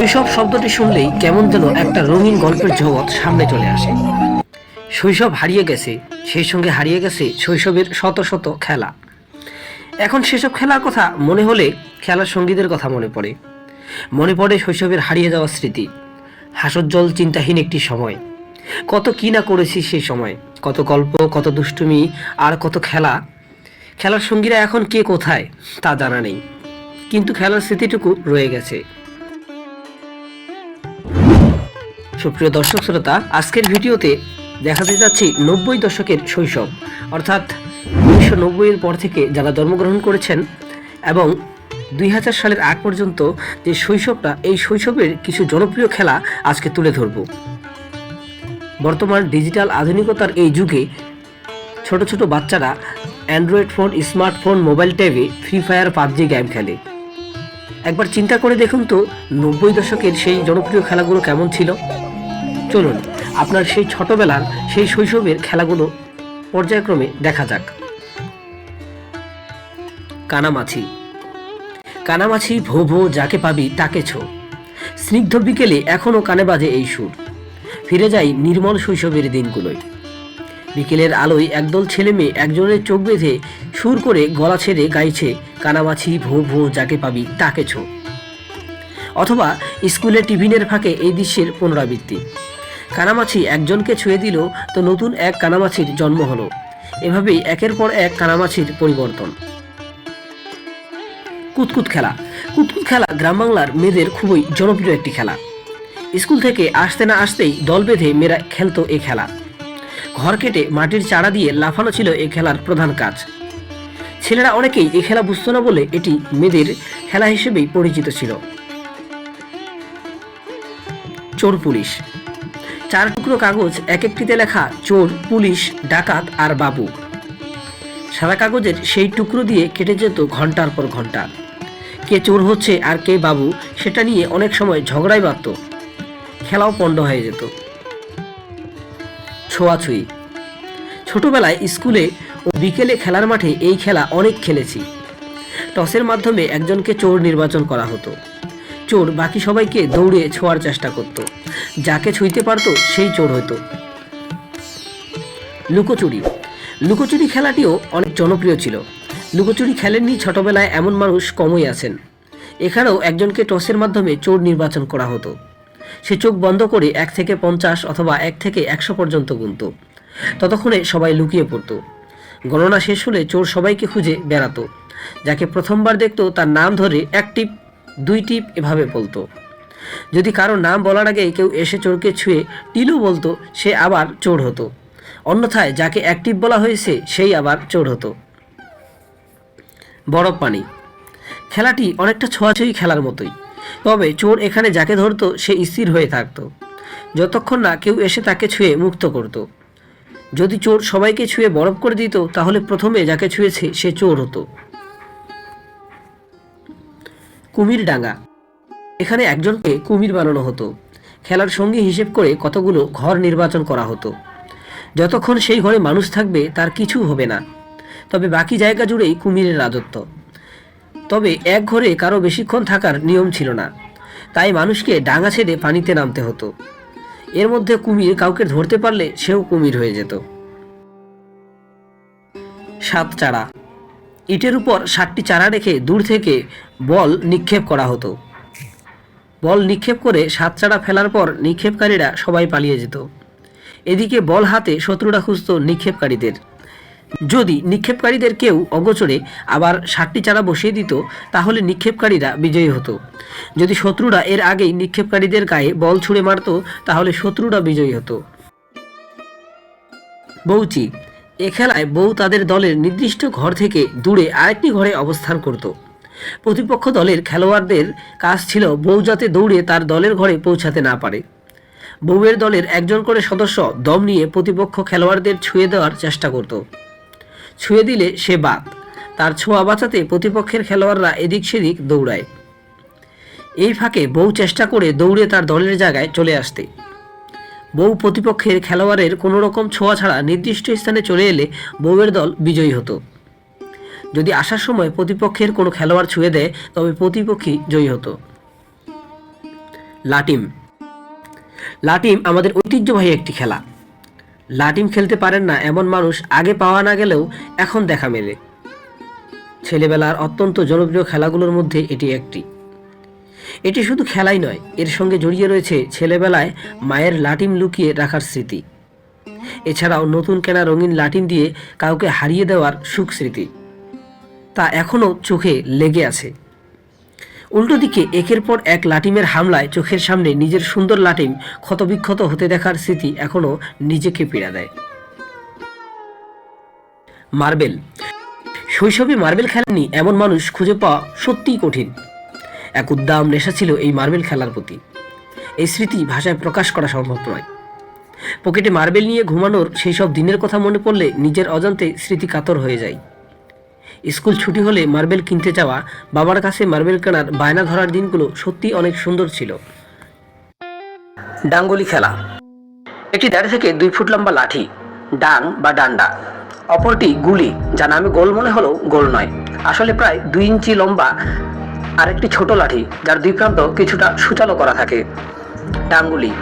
শৈশব শব্দটি শুনলেই কেমন যেন একটা রঙিন গল্পের জগৎ সামনে চলে আসে। শৈশব হারিয়ে গেছে, সেই সঙ্গে হারিয়ে গেছে শৈশবের শত শত খেলা। এখন সেসব খেলার কথা মনে হলে খেলার সঙ্গীদের কথা মনে পড়ে। মনে পড়ে শৈশবের হারিয়ে যাওয়া স্মৃতি। হাসজ্জ্বল, চিন্তাহীন একটি সময়। কত কি না করেছি সেই সময়। কত গল্প, কত দুষ্টুমি, আর কত খেলা। খেলার সঙ্গীরা এখন কে কোথায় তা জানা নেই। কিন্তু খেলার স্মৃতিটুকু রয়ে গেছে। সুপ্রিয় দর্শক শ্রোতা, আজকের ভিডিওতে দেখাতে যাচ্ছি নব্বই দশকের শৈশব। অর্থাৎ উনিশশো নব্বইয়ের পর থেকে যারা জন্মগ্রহণ করেছেন এবং দুই হাজার সালের আগ পর্যন্ত যে শৈশবটা, এই শৈশবের কিছু জনপ্রিয় খেলা আজকে তুলে ধরব। বর্তমান ডিজিটাল আধুনিকতার এই যুগে ছোট ছোট বাচ্চারা অ্যান্ড্রয়েড ফোন স্মার্টফোন মোবাইল ট্যাবে ফ্রি ফায়ার, পাবজি গেম খেলে। একবার চিন্তা করে দেখুন তো, নব্বই দশকের সেই জনপ্রিয় খেলাগুলো কেমন ছিল? চলুন, আপনার সেই ছোটবেলার সেই শৈশবের খেলাগুলো পর্যায়ক্রমে দেখা যাক। কানামাছি। কানামাছি ভো ভো যাকে পাবি তাকে ছো। স্নিগ্ধ বিকেলে এখনও কানে বাজে এই সুর। ফিরে যাই নির্মল শৈশবের দিনগুলোয়। বিকেলের আলোয় একদল ছেলে মেয়ে একজনের চোখ বেঁধে সুর করে গলা ছেড়ে গাইছে, কানামাছি ভো ভো যাকে পাবি তাকে ছো। অথবা স্কুলের টিফিনের ফাঁকে এই দৃশ্যের পুনরাবৃত্তি। কানামাছি একজনকে ছুঁয়ে দিল তো নতুন এক কানামাছির জন্ম হলো। এভাবেই একের পর এক কানামাছির পরিবর্তন। কুতকুত খেলা। কুতকুত খেলা গ্রাম বাংলার মেয়েদের খুবই জনপ্রিয় একটি খেলা। স্কুল থেকে আসতে না আসতেই দল বেঁধে মেয়েরা খেলতো এই খেলা। ঘর কেটে মাটির চারা দিয়ে লাফানো ছিল এই খেলার প্রধান কাজ। ছেলেরা অনেকেই এ খেলা বুঝতো না বলে এটি মেয়েদের খেলা হিসেবেই পরিচিত ছিল। চোর পুলিশ। চার টুকরো কাগজ, এক একটিতে লেখা, চোর, পুলিশ, ডাকাত আর বাবু। সাদা কাগজের সেই টুকরো দিয়ে কেটে যেত ঘণ্টার পর ঘণ্টা। কে চোর হচ্ছে আর কে বাবু, সেটা নিয়ে অনেক সময় ঝগড়াই বাড়ত খেলাও পণ্ড হয়ে যেত। ছোঁয়াছুঁই। ছোটবেলায় স্কুলে ও বিকেলে খেলার মাঠে এই খেলা অনেক খেলেছি। টসের মাধ্যমে একজনকে চোর নির্বাচন করা হতো। চোর বাকি সবাইকে দৌড়ে ছোঁয়ার চেষ্টা করত। যাকে ছুঁইতে পারতো, সেই চোর হতো লুকোচুরি। লুকোচুরি খেলাটিও অনেক জনপ্রিয় ছিল। লুকোচুরি খেলেননি ছোটবেলায় এমন মানুষ কমই আছেন। এখানেও একজনকে টসের মাধ্যমে চোর নির্বাচন করা হতো। সে চোখ বন্ধ করে এক থেকে পঞ্চাশ অথবা এক থেকে একশো পর্যন্ত গুনত। ততক্ষণে সবাই লুকিয়ে পড়তো। গণনা শেষ হলে চোর সবাইকে খুঁজে বেড়াতো। যাকে প্রথমবার দেখতো, তার নাম ধরে এক দুই টিপ এভাবে বলতো। যদি কারও নাম বলার আগে কেউ এসে চোরকে ছুঁয়ে টিলু বলতো, সে আবার চোর হতো। অন্যথায় যাকে টিপ বলা হয়েছে, সেই আবার চোর হতো। বরফ পানি। খেলাটি অনেকটা ছোঁয়াছুঁয়ি খেলার মতোই। তবে চোর এখানে যাকে ধরতো, সে স্থির হয়ে থাকতো। যতক্ষণ না কেউ এসে তাকে ছুঁয়ে মুক্ত করত। যদি চোর সবাইকে ছুঁয়ে বরফ করে দিত, তাহলে প্রথমে যাকে ছুঁয়েছে, সে চোর হতো। কুমির ডাঙ্গা এখানে একজনকে কুমির বানানো হতো। খেলার সঙ্গী হিসেব করে কতগুলো ঘর নির্বাচন করা হতো। যতক্ষণ সেই ঘরে মানুষ থাকবে, তার কিছু হবে না। তবে বাকি জায়গা জুড়েই কুমিরের রাজত্ব। তবে এক ঘরে কারও বেশিক্ষণ থাকার নিয়ম ছিল না। তাই মানুষকে ডাঙা ছেড়ে পানিতে নামতে হতো। এর মধ্যে কুমির কাউকে ধরতে পারলে সেও কুমির হয়ে যেত। সাত চারা। ইটের উপর সাতটি চারা রেখে দূর থেকে বল নিক্ষেপ করা হতো। বল নিক্ষেপ করে সাতচাড়া ফেলার পর নিক্ষেপকারীরা সবাই পালিয়ে যেত। এদিকে বল হাতে শত্রুরা খুঁজত নিক্ষেপকারীদের। যদি নিক্ষেপকারীদের কেউ অগোচরে আবার ষাটটি চারা বসিয়ে দিত, তাহলে নিক্ষেপকারীরা বিজয়ী হতো। যদি শত্রুরা এর আগেই নিক্ষেপকারীদের গায়ে বল ছুঁড়ে মারত, তাহলে শত্রুরা বিজয়ী হতো। বৌচি, এ খেলায় বউ তাদের দলের নির্দিষ্ট ঘর থেকে দূরে আরেকটি ঘরে অবস্থান করত। প্রতিপক্ষ দলের খেলোয়াড়দের কাজ ছিল বউ যাতে দৌড়ে তার দলের ঘরে পৌঁছাতে না পারে। বউয়ের দলের একজন করে সদস্য দম নিয়ে প্রতিপক্ষ খেলোয়াড়দের ছুঁয়ে দেওয়ার চেষ্টা করত। ছুঁয়ে দিলে সে বাদ। তার ছোঁয়া বাঁচাতে প্রতিপক্ষের খেলোয়াড়রা এদিক সেদিক দৌড়ায়। এই ফাঁকে বউ চেষ্টা করে দৌড়ে তার দলের জায়গায় চলে আসতে। বউ প্রতিপক্ষের খেলোয়াড়ের কোনো রকম ছোঁয়া ছাড়া নির্দিষ্ট স্থানে চলে এলে বউয়ের দল বিজয়ী হতো। যদি আসার সময় প্রতিপক্ষের কোনো খেলোয়াড় ছুঁয়ে দেয়, তবে প্রতিপক্ষী জয়ী হতো। লাটিম। লাটিম আমাদের ঐতিহ্যবাহী একটি খেলা। লাটিম খেলতে পারেন না এমন মানুষ আগে পাওয়া না গেলেও এখন দেখা মেলে। ছেলেবেলার অত্যন্ত জনপ্রিয় খেলাগুলোর মধ্যে এটি একটি। এটি শুধু খেলাই নয়, এর সঙ্গে জড়িয়ে রয়েছে ছেলেবেলায় মায়ের লাটিম লুকিয়ে রাখার স্মৃতি। এছাড়াও নতুন কেনা রঙিন লাটিম দিয়ে কাউকে হারিয়ে দেওয়ার সুখ স্মৃতি। তা এখনও চোখে লেগে আছে। উল্টো দিকে একের পর এক লাটিমের হামলায় চোখের সামনে নিজের সুন্দর লাটিম ক্ষতবিক্ষত হতে দেখার স্মৃতি এখনও নিজেকে পীড়া দেয়। মার্বেল। শৈশবে মার্বেল খেলেননি এমন মানুষ খুঁজে পাওয়া সত্যিই কঠিন। এক উদ্দাম নেশা ছিল এই মার্বেল খেলার প্রতি। এই স্মৃতি ভাষায় প্রকাশ করা সম্ভব নয়। পকেটে মার্বেল নিয়ে ঘুমানোর সেই সব দিনের কথা মনে পড়লে নিজের অজান্তে স্মৃতি কাতর হয়ে যায়। স্কুল ছুটি হলে মার্বেল কিনতে যাওয়া, বাবার কাছে মার্বেল কেনার বায়না ধরার দিনগুলো সত্যি অনেক সুন্দর ছিল। ডাঙ্গুলি খেলা। একটি দেড় থেকে দুই ফুট লম্বা লাঠি, ডাং বা ডান্ডা। অপরটি গুলি, যা নামে গোল মনে হলেও গোল নয়। আসলে প্রায় দুই ইঞ্চি লম্বা আরেকটি ছোট লাঠি, যার দুই প্রান্ত কিছুটা সুচালো করা থাকে। ডাঙ্গুলি,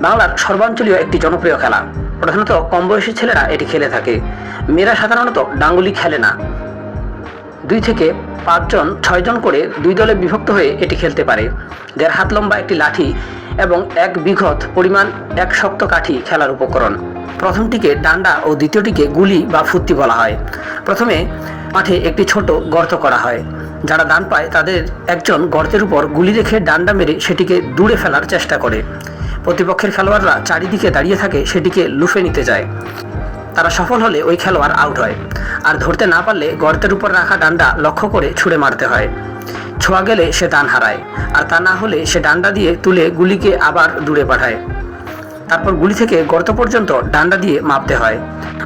বাংলার সর্বাঞ্চলীয় একটি জনপ্রিয় খেলা। প্রধানত কম বয়সী ছেলেরা এটি খেলে থাকে। মেয়েরা সাধারণত ডাঙ্গুলি খেলে না। দুই থেকে পাঁচজন, ছয়জন করে দুই দলে বিভক্ত হয়ে এটি খেলতে পারে। দেড় হাত লম্বা একটি লাঠি এবং এক বিঘত পরিমাণ এক শক্ত কাঠি খেলার উপকরণ। প্রথমটিকে ডান্ডা ও দ্বিতীয়টিকে গুলি বা ফুত্তি বলা হয়। প্রথমে মাঠে একটি ছোট গর্ত করা হয়। যারা দান পায় তাদের একজন গর্তের উপর গুলি রেখে ডান্ডা মেরে সেটিকে দূরে ফেলার চেষ্টা করে। প্রতিপক্ষের খেলোয়াড়রা চারিদিকে দাঁড়িয়ে থাকে সেটিকে লুফে নিতে যায়। তারা সফল হলে ওই খেলোয়াড় আউট হয়। আর ধরতে না পারলে গর্তের উপর রাখা ডান্ডা লক্ষ্য করে ছুঁড়ে মারতে হয়। ছোঁয়া গেলে সে দান হারায়, আর তা না হলে সে ডান্ডা দিয়ে তুলে গুলিকে আবার দূরে পাঠায়। তারপর গুলি থেকে গর্ত পর্যন্ত ডান্ডা দিয়ে মাপতে হয়।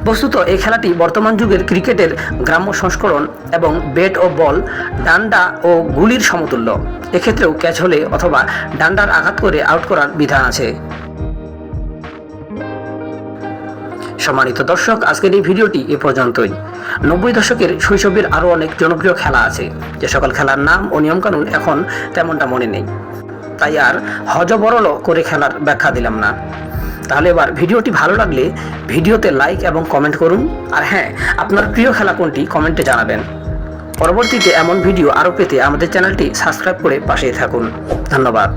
বস্তুত এই খেলাটি বর্তমান যুগের ক্রিকেটের গ্রাম্য সংস্করণ এবং ব্যাট ও বল, ডান্ডা ও গুলির সমতুল্য। এক্ষেত্রেও ক্যাচ হলে অথবা ডান্ডার আঘাত করে আউট করার বিধান আছে। সম্মানিত দর্শক, আজকের এই ভিডিওটি এ পর্যন্তই। নব্বই দশকের শৈশবের আরও অনেক জনপ্রিয় খেলা আছে। যে সকল খেলার নাম ও নিয়মকানুন এখন তেমনটা মনে নেই। তাই আর হজবরল করে খেলার ব্যাখ্যা দিলাম না। তাহলে এবার ভিডিওটি ভালো লাগলে ভিডিওতে লাইক এবং কমেন্ট করুন। আর হ্যাঁ আপনার প্রিয় খেলা কোনটি কমেন্টে জানাবেন। পরবর্তীতে এমন ভিডিও আরও পেতে আমাদের চ্যানেলটি সাবস্ক্রাইব করে পাশেই থাকুন। ধন্যবাদ।